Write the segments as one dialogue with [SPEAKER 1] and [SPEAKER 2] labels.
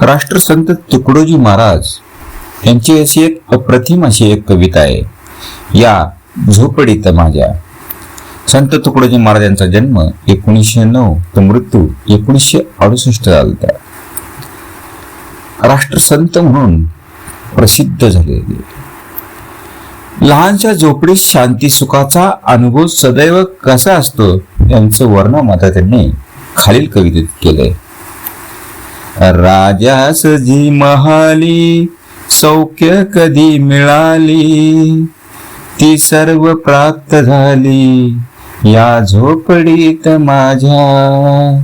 [SPEAKER 1] राष्ट्रसंत तुकडोजी महाराज यांची अशी एक अप्रतिम अशी एक कविता आहे. या झोपडीत माझ्या. संत तुकडोजी महाराज यांचा जन्म एकोणीसशे नऊ तर मृत्यू एकोणीसशे अडुसष्ट झाला राष्ट्रसंत म्हणून प्रसिद्ध झालेले. लहानशा झोपडीत शांती सुखाचा अनुभव सदैव कसा असतो यांचं वर्णन आता त्यांनी खालील कवितेत केलंय. राजास जी महाली सौख्य कधी मिळाली? ती सर्व प्राप्त झाली या झोपडीत माझ्या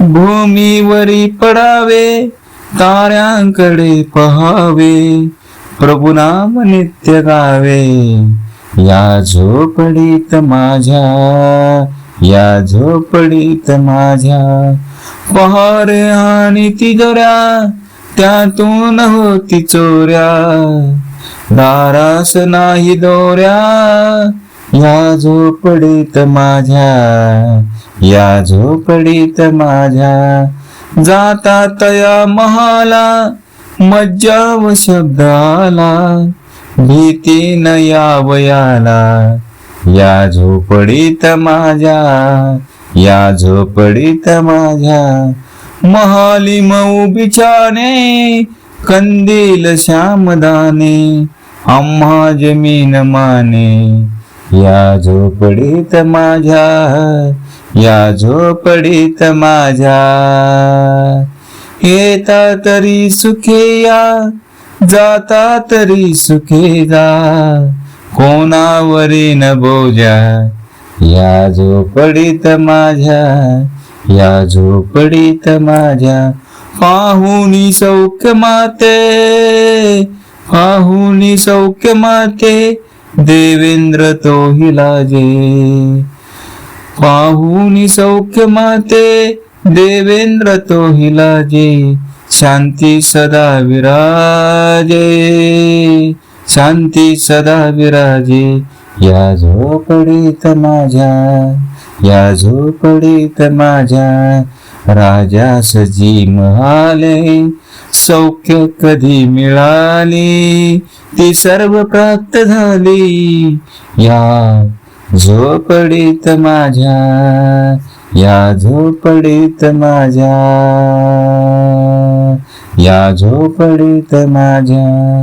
[SPEAKER 1] भूमीवरी पडावे ताऱ्यांकडे पहावे प्रभू नाम नित्य गावे या झोपडीत माझ्या या झोपडीत माझ्या पहार आणि तिजोऱ्या त्यातून होती चोऱ्या. दारास नाही दोऱ्या या झोपडीत माझ्या या झोपडीत माझ्या. जाता तया महाला मज्जा व शब्द आला भीती न यावयाला. या झोपडीत माझ्या या झोपडीत माझ्या. महाली मऊ बिछाने कंदील श्यामदाने आम्हा जमीन माने. या झोपडीत माझ्या या झोपडीत माझ्या. येता तरी सुखे या जाता तरी सुखे जा कोणावरी न बोजा? या झोपडीत माझ्या या झोपडीत माझ्या. पाहुणी सौख्य माते पाहुणी सौख्य माते देवेंद्र तो हिलाजे पाहुनी सौख्य माते देवेंद्र तो हिलाजे शांती सदा विराजे. शांती सदा विराजे. या झोपडीत माझ्या या झोपडीत माझ्या. राजा सजी महाले सौख्य कधी मिळाली? ती सर्व प्राप्त झाली. या झोपडीत माझ्या या झोपडीत माझ्या. या झोपडीत माझ्या.